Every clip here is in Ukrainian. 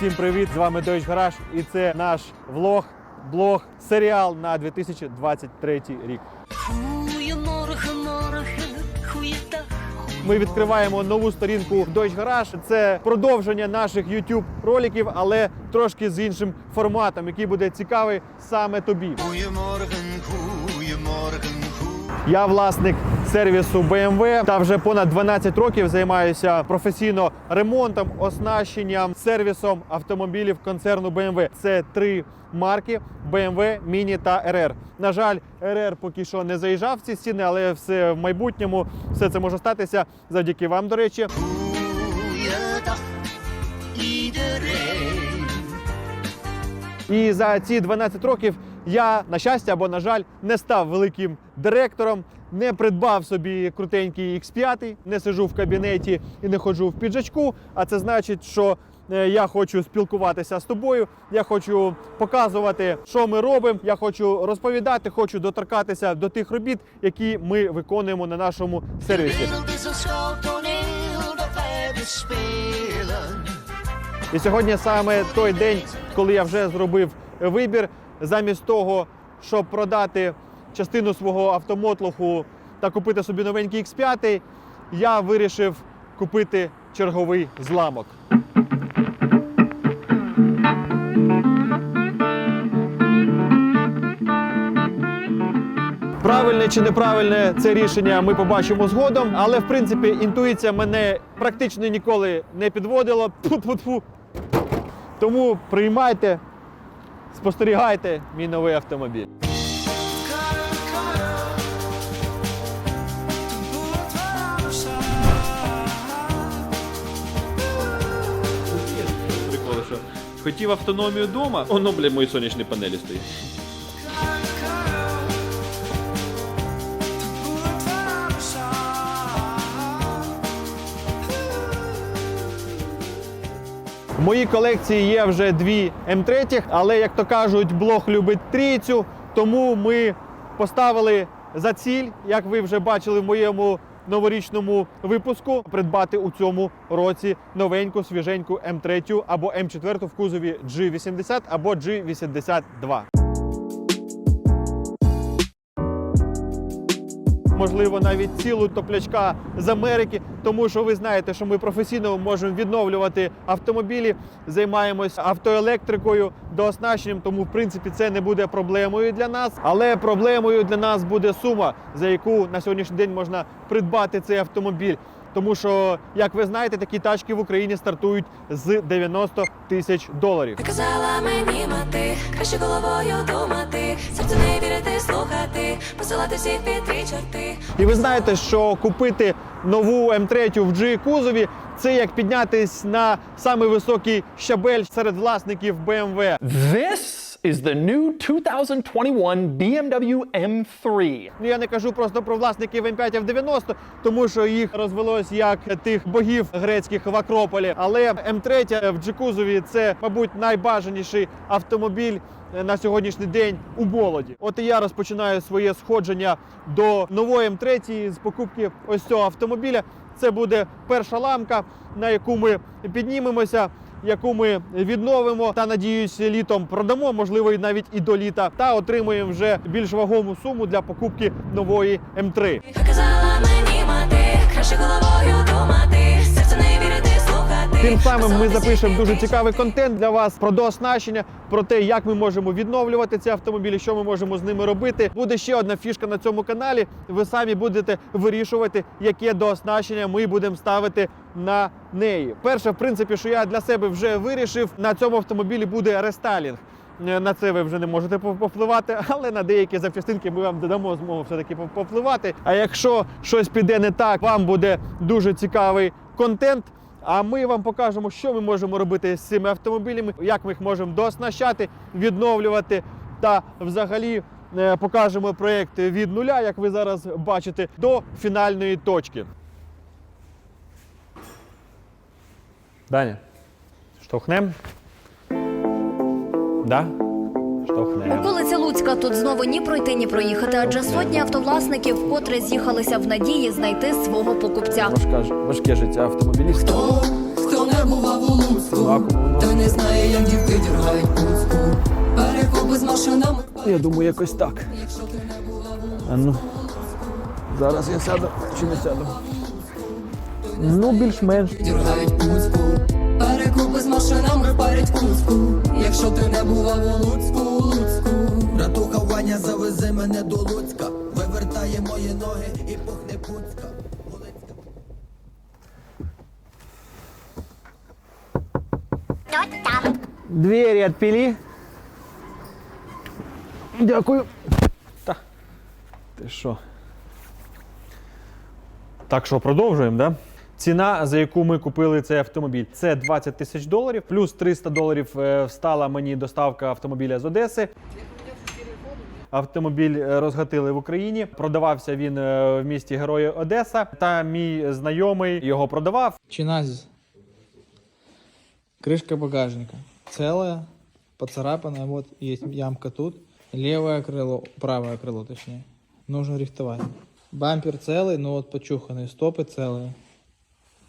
Всім привіт! З вами Deutsch Garage і це наш влог, блог, серіал на 2023 рік. Ми відкриваємо нову сторінку Deutsch Garage. Це продовження наших YouTube роликів, але трошки з іншим форматом, який буде цікавий саме тобі. Goedemorgen, goedemorgen, goe- Я власник сервісу BMW та вже понад 12 років займаюся професійно ремонтом, оснащенням, сервісом автомобілів концерну BMW. Це три марки: BMW, Mini та RR. На жаль, RR поки що не заїжджав в ці стіни, але все в майбутньому все це може статися завдяки вам. До речі, І за ці 12 років я, на щастя або на жаль, не став великим директором, не придбав собі крутенький X5, не сижу в кабінеті і не ходжу в піджачку. А це значить, що е, я хочу спілкуватися з тобою, я хочу показувати, що ми робимо. Я хочу розповідати, хочу доторкатися до тих робіт, які ми виконуємо на нашому сервісі. І сьогодні саме той день, коли я вже зробив вибір, замість того, щоб продати частину свого автомотлоху та купити собі новенький X5, я вирішив купити черговий зламок. Правильне чи неправильне це рішення ми побачимо згодом, але в принципі інтуїція мене практично ніколи не підводила. Тому приймайте, спостерігайте мій новий автомобіль. Приколи, що хотів автономію вдома, воно, бля, мої сонячні панелі стоїть. В моїй колекції є вже дві М3, але як то кажуть, блог любить трійцю. Тому ми поставили за ціль, як ви вже бачили в моєму новорічному випуску, придбати у цьому році новеньку свіженьку М3 або М4 в кузові G80 або G82. Можливо, навіть цілу топлячка з Америки, тому що ви знаєте, що ми професійно можемо відновлювати автомобілі, займаємось автоелектрикою, дооснащенням, тому в принципі це не буде проблемою для нас. Але проблемою для нас буде сума, за яку на сьогоднішній день можна придбати цей автомобіль. Тому що, як ви знаєте, такі тачки в Україні стартують з 90 тисяч доларів. Ти казала мені мати, краще головою думати, серцю не посилати всіх під три чорти. І ви знаєте, що купити нову М3 в G кузові це як піднятись на самий високий щабель серед власників BMW. This is the new 2021 BMW M3. Ну я не кажу просто про власників М5 F90, тому що їх розвелось як тих богів грецьких в Акрополі. Але М3 в G кузові це, мабуть, найбажаніший автомобіль. На сьогоднішній день у молоді. От і я розпочинаю своє сходження до нової М3 з покупки ось цього автомобіля. Це буде перша ламка, на яку ми піднімемося, яку ми відновимо та надіюсь, літом продамо, можливо, і навіть і до літа, та отримуємо вже більш вагому суму для покупки нової М3. Ти казала мені мати, краще головою думати, Тим самим ми запишемо дуже цікавий контент для вас про дооснащення, про те, як ми можемо відновлювати ці автомобілі, що ми можемо з ними робити. Буде ще одна фішка на цьому каналі. Ви самі будете вирішувати, яке дооснащення ми будемо ставити на неї. Перше, в принципі, що я для себе вже вирішив, на цьому автомобілі буде рестайлінг. Е, На це ви вже не можете пов- повпливати, але на деякі запчастинки ми вам додамо змогу все-таки пов- повпливати. А якщо щось піде не так, вам буде дуже цікавий контент. А ми вам покажемо, що ми можемо робити з цими автомобілями, як ми їх можемо дооснащати, відновлювати та взагалі е, покажемо проєкт від нуля, як ви зараз бачите, до фінальної точки. Даня, штовхнем? Да? Околиця Луцька тут знову ні пройти, ні проїхати, адже сотні автовласників вкотре з'їхалися в надії знайти свого покупця. Важке, важке життя автомобіліста. Хто, хто не бував у Луцьку, той не знає, як дівки діргають пуцьку. Перекопи з машинами. Я думаю, якось так. Якщо ти не бував у А ну. Зараз я сяду чи не сяду. Ну, більш-менш. діргають пуцьку. Парять куцьку. Якщо ти не бував у Луцьку, Луцьку. Братуха Ваня завезе мене до Луцька, вивертає мої ноги і пухне пуцька. Двері відпілі. Дякую. Та. Ти що? Так що продовжуємо, да? Ціна, за яку ми купили цей автомобіль, це 20 тисяч доларів, плюс 300 доларів е, встала мені доставка автомобіля з Одеси. Автомобіль е, розгатили в Україні. Продавався він е, в місті Герої Одеса. Та мій знайомий його продавав. Чиназис. Крышка багажника. Целая, поцарапанная, вот есть ямка тут. Левое крыло, правое крыло точнее. Нужно рихтовать. Бампер целый, но вот почуханный. Стопы целые.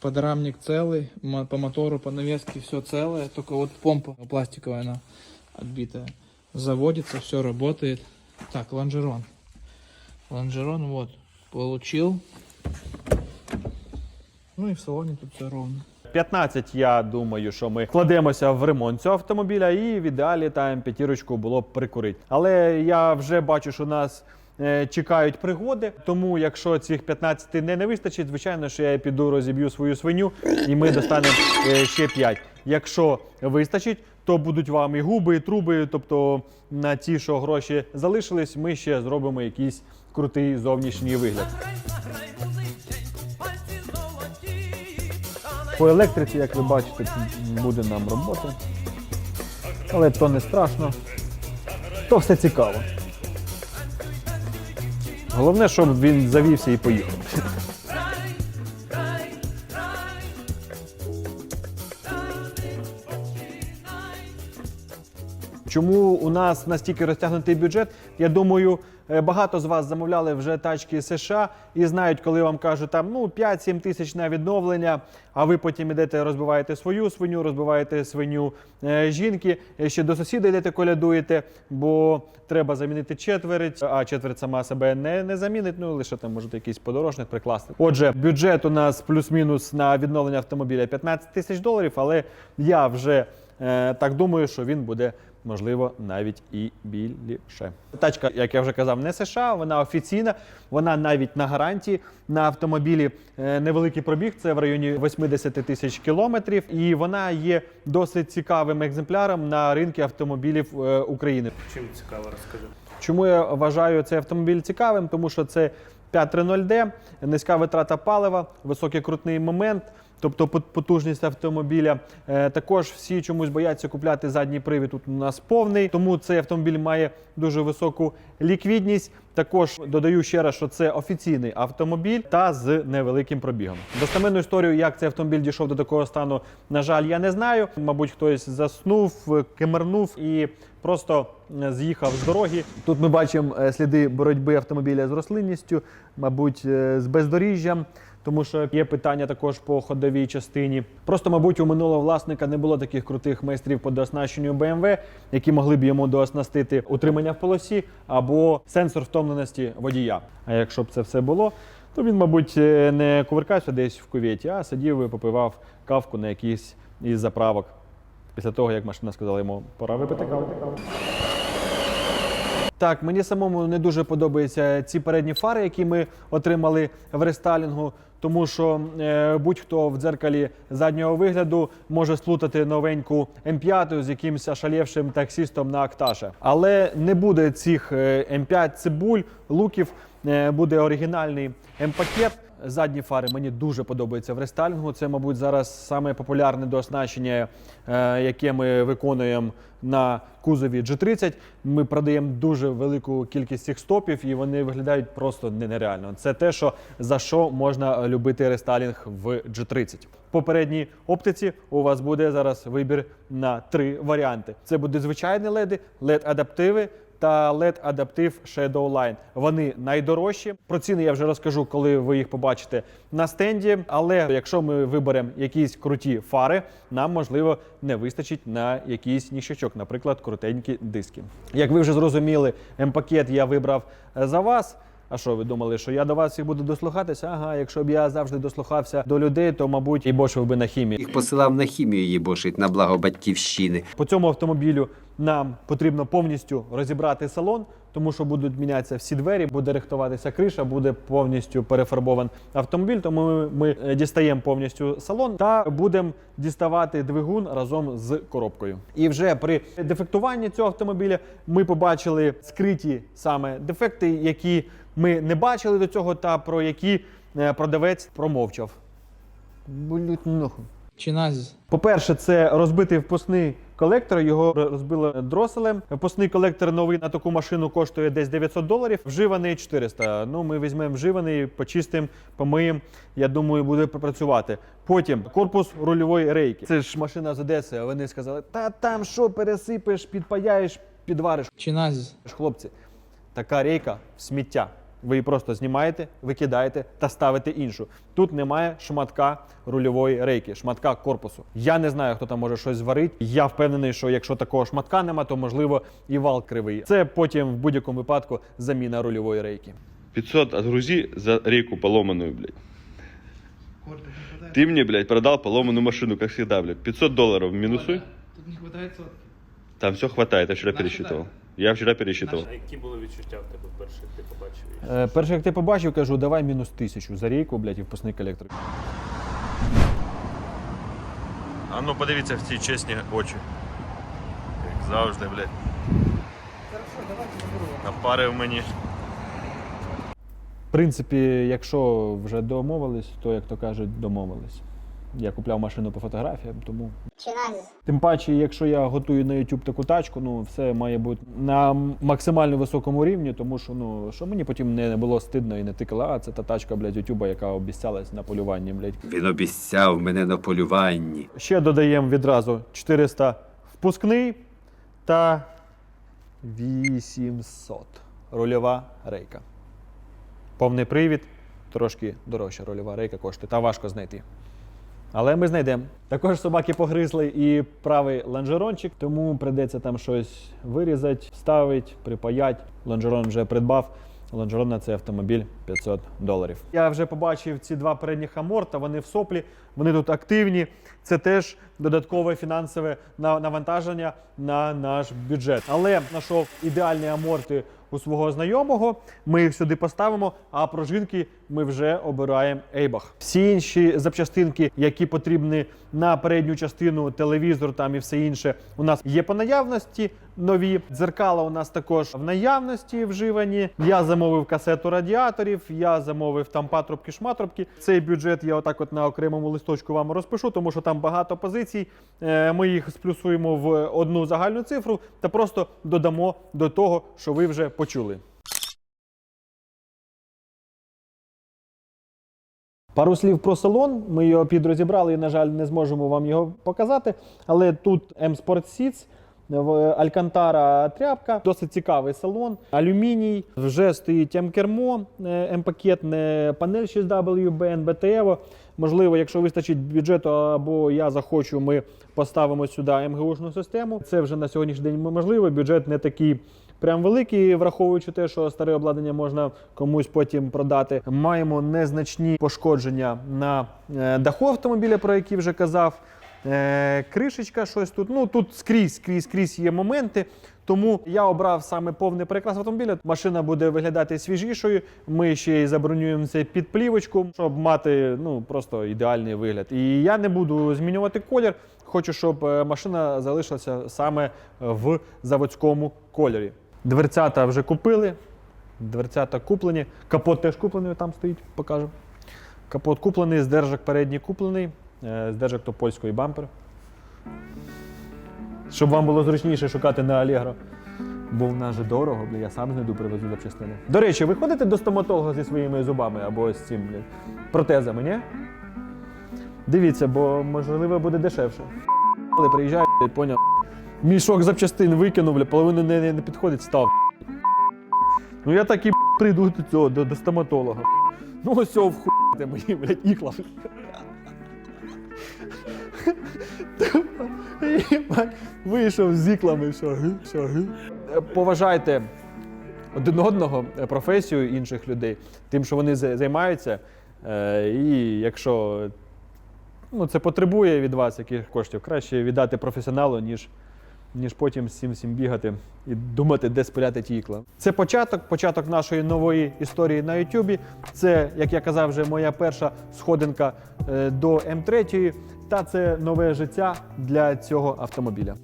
Подрамник целый, по мотору, по навеске все целое, только вот помпа пластиковая, она отбитая. Заводится, все работает. Так, лонжерон. Лонжерон вот, получил. Ну и в салоне тут все ровно. 15, я думаю, що ми вкладемося в ремонт цього автомобіля, і в ідеалі там п'ятірочку було б прикурити. Але я вже бачу, що у нас чекають пригоди. Тому, якщо цих 15 не, не вистачить, звичайно, що я піду розіб'ю свою свиню, і ми достанемо е, ще 5. Якщо вистачить, то будуть вам і губи, і труби. Тобто на ті, що гроші залишились, ми ще зробимо якийсь крутий зовнішній вигляд. По електриці, як ви бачите, буде нам робота. Але то не страшно. То все цікаво. Головне, щоб він завівся і поїхав. Чому у нас настільки розтягнутий бюджет? Я думаю, багато з вас замовляли вже тачки США і знають, коли вам кажуть там ну 5-7 тисяч на відновлення, а ви потім ідете, розбиваєте свою свиню, розбиваєте свиню е, жінки, е, ще до сусіда йдете, колядуєте, бо треба замінити четверть, а четверть сама себе не, не замінить. Ну лише там можете якийсь подорожник прикласти. Отже, бюджет у нас плюс-мінус на відновлення автомобіля 15 тисяч доларів, але я вже е, так думаю, що він буде можливо, навіть і більше. Тачка, як я вже казав, не США, вона офіційна, вона навіть на гарантії. На автомобілі е, невеликий пробіг, це в районі 80 тисяч кілометрів, і вона є досить цікавим екземпляром на ринку автомобілів е, України. Чим цікаво, розкажи. Чому я вважаю цей автомобіль цікавим? Тому що це 530D, низька витрата палива, високий крутний момент, тобто пот- потужність автомобіля. Е, також всі чомусь бояться купляти задній привід. Тут у нас повний, тому цей автомобіль має дуже високу ліквідність. Також додаю ще раз, що це офіційний автомобіль та з невеликим пробігом. Достеменну історію, як цей автомобіль дійшов до такого стану, на жаль, я не знаю. Мабуть, хтось заснув, кемернув і просто е, з'їхав з дороги. Тут ми бачимо е, сліди боротьби автомобіля з рослинністю, мабуть, е, з бездоріжжям. Тому що є питання також по ходовій частині. Просто, мабуть, у минулого власника не було таких крутих майстрів по дооснащенню BMW, які могли б йому дооснастити утримання в полосі або сенсор втомленості водія. А якщо б це все було, то він, мабуть, е, не кувиркався десь в кувєті, а сидів і попивав кавку на якійсь із заправок. Після того, як машина сказала йому, пора випити каву. Так, мені самому не дуже подобаються ці передні фари, які ми отримали в рестайлінгу, тому що е, будь-хто в дзеркалі заднього вигляду може сплутати новеньку М5 з якимось ошалєвшим таксістом на Акташе. Але не буде цих е, М5 цибуль, луків, е, буде оригінальний М-пакет. Задні фари мені дуже подобаються в рестайлінгу. Це, мабуть, зараз саме популярне дооснащення, е, яке ми виконуємо на кузові G30. Ми продаємо дуже велику кількість цих стопів, і вони виглядають просто не- нереально. Це те, що за що можна любити рестайлінг в G30. В попередній оптиці у вас буде зараз вибір на три варіанти: це буде звичайні леди, led адаптиви та LED Adaptive Shadow Line. Вони найдорожчі. Про ціни я вже розкажу, коли ви їх побачите на стенді. Але якщо ми виберемо якісь круті фари, нам можливо не вистачить на якийсь ніщачок, наприклад, крутенькі диски. Як ви вже зрозуміли, М-пакет я вибрав е, за вас. А що ви думали, що я до вас всіх буду дослухатися? Ага, якщо б я завжди дослухався до людей, то мабуть і бошив би на хімії. Їх посилав на хімію їбошить на благо батьківщини. По цьому автомобілю нам потрібно повністю розібрати салон, тому що будуть мінятися всі двері, буде рихтуватися криша, буде повністю перефарбований автомобіль. Тому ми, ми е, дістаємо повністю салон та будемо діставати двигун разом з коробкою. І вже при дефектуванні цього автомобіля ми побачили скриті саме дефекти, які ми не бачили до цього, та про які е, продавець промовчав. Блять, нахуй. Чиназис. По-перше, це розбитий впускний колектор. Його розбили дроселем. Впускний колектор новий на таку машину коштує десь 900 доларів. Вживаний 400. Ну, ми візьмемо вживаний, почистимо, помиємо. Я думаю, буде працювати. Потім корпус рульової рейки. Це ж машина з Одеси. А вони сказали: та там що пересипеш, підпаяєш, підвариш. Чиназис. Хлопці, така рейка в сміття. Ви її просто знімаєте, викидаєте та ставите іншу. Тут немає шматка рульової рейки, шматка корпусу. Я не знаю, хто там може щось зварити. Я впевнений, що якщо такого шматка нема, то можливо і вал кривий. Це потім в будь-якому випадку заміна рульової рейки. 500 отгрузи за рейку поломанную, блядь. Ты мне, блядь, продал поломанную машину, как всегда, блядь. 500 долларов минусуй. Тут не хватает сотки. Там все хватает, я вчера Наша пересчитывал. Я вчера пересчитывал. Які були відчуття в тебе перше, як ти побачив? Е, перше, як ти побачив, кажу, давай мінус тисячу за рейку, блядь, і впускний колектор. А ну подивіться в ці чесні очі. Як завжди, блядь. Напарив мені. В принципі, якщо вже домовились, то як то кажуть, домовились. Я купляв машину по фотографіям, тому. Тим паче, якщо я готую на YouTube таку тачку, ну все має бути на максимально високому рівні, тому що ну що мені потім не було стидно і не тикало, а це та тачка, блядь, YouTube, яка обіцялась на полюванні, блядь. Він обіцяв мене на полюванні. Ще додаємо відразу 400 впускний та 800 рульова рейка. Повний привід, трошки дорожча рульова рейка коштує, та важко знайти. Але ми знайдемо. Також собаки погризли і правий лонжерончик, тому прийдеться там щось вирізати, вставити, припаять. Лонжерон вже придбав. Лонжерон на цей автомобіль 500 доларів. Я вже побачив ці два передніх аморта, вони в соплі, вони тут активні. Це теж додаткове фінансове на- навантаження на наш бюджет. Але знайшов ідеальні аморти у свого знайомого. Ми їх сюди поставимо. А пружинки ми вже обираємо Ейбах. Всі інші запчастинки, які потрібні на передню частину, телевізор там і все інше, у нас є по наявності. Нові дзеркала у нас також в наявності вживані. Я замовив касету радіаторів, я замовив там патрубки, шматрубки. Цей бюджет я отак от на окремому листочку вам розпишу, тому що там багато позицій. Е, Ми їх сплюсуємо в одну загальну цифру та просто додамо до того, що ви вже почули. Пару слів про салон. Ми його підрозібрали і, на жаль, не зможемо вам його показати. Але тут M-Sport Seats, Алькантара тряпка, досить цікавий салон. Алюміній, вже стоїть М-кермо, е, М-пакет, не панель 6W, BNBTEVO. Можливо, якщо вистачить бюджету або я захочу, ми поставимо сюди МГУшну систему. Це вже на сьогоднішній день можливо. Бюджет не такий прям великий, враховуючи те, що старе обладнання можна комусь потім продати. Маємо незначні пошкодження на е, даху автомобіля, про які вже казав. Е, кришечка, щось тут. Ну тут скрізь, скрізь, скрізь є моменти. Тому я обрав саме повний перекрас автомобіля. Машина буде виглядати свіжішою. Ми ще й забронюємо це під плівочку, щоб мати ну просто ідеальний вигляд. І я не буду змінювати колір. Хочу, щоб е, машина залишилася саме в заводському кольорі. Дверцята вже купили. Дверцята куплені. Капот теж куплений, там стоїть, покажу. Капот куплений, здержок передній куплений. Е, Здержок то польської бампер. Щоб вам було зручніше шукати на Allegro. Бо в нас же дорого, бля, я сам знайду привезу запчастини. До речі, ви ходите до стоматолога зі своїми зубами або з цим бля, протезами, ні? Дивіться, бо можливо буде дешевше. Але приїжджаю, блядь, поняв. Мішок запчастин викинув, бля, половину не, не, підходить, став. Ну я так і прийду до цього, до, до стоматолога. Ну ось цього вхуйте мої, блядь, ікла. Вийшов з іклами, що ги, Поважайте один одного, е, професію інших людей, тим, що вони займаються. Е, І якщо ну, це потребує від вас яких коштів, краще віддати професіоналу, ніж, ніж потім всім всім бігати і думати, де спиляти ті ікла. Це початок, початок нашої нової історії на Ютубі. Це, як я казав, вже моя перша сходинка е, до М3, та це нове життя для цього автомобіля.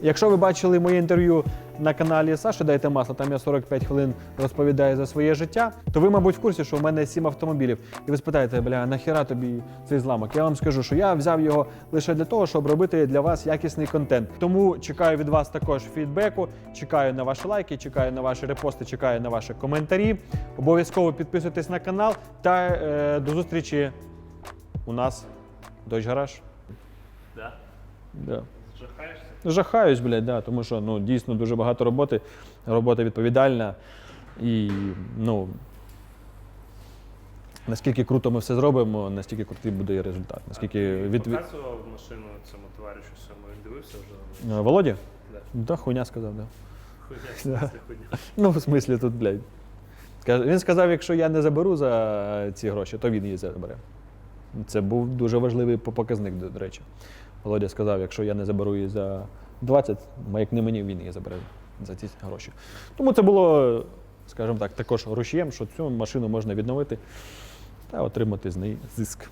Якщо ви бачили моє інтерв'ю на каналі Саші Дайте масло, там я 45 хвилин розповідаю за своє життя, то ви, мабуть, в курсі, що в мене 7 автомобілів. І ви спитаєте, бля, нахіра тобі цей зламок? Я вам скажу, що я взяв його лише для того, щоб робити для вас якісний контент. Тому чекаю від вас також фідбеку, чекаю на ваші лайки, чекаю на ваші репости, чекаю на ваші коментарі. Обов'язково підписуйтесь на канал та е, до зустрічі у нас Дойч Гараж. Да? Да. Жахаюсь, блядь, да, тому що ну, дійсно дуже багато роботи, робота відповідальна. І ну, наскільки круто ми все зробимо, настільки крутий буде і результат. Наскільки від... від- Показував машину цьому товаришу своєму, він дивився вже. Володя? Да. Да, хуйня сказав, да. Хуйня, смислі, хуйня. Ну, в смислі тут, блядь. Він сказав, якщо я не заберу за ці гроші, то він її забере. Це був дуже важливий показник, до речі. Володя сказав, якщо я не заберу її за 20, як не мені, він її забере за ці гроші. Тому це було, скажімо так, також рушієм, що цю машину можна відновити та отримати з неї зиск.